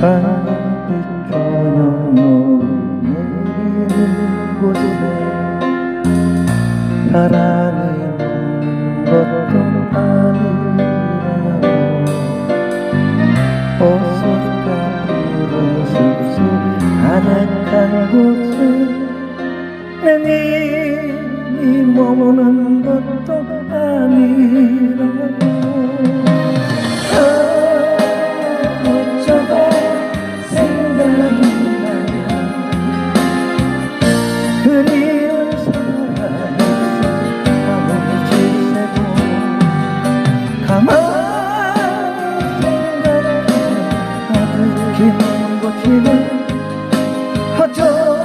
달빛 조명 내리는 곳에 사랑이 묻는 것도 아니라고 호숫가 푸른 숲속 아늑한 곳에 내 님이 머무는 것도 아니라고 어떻게 버티는 어쩌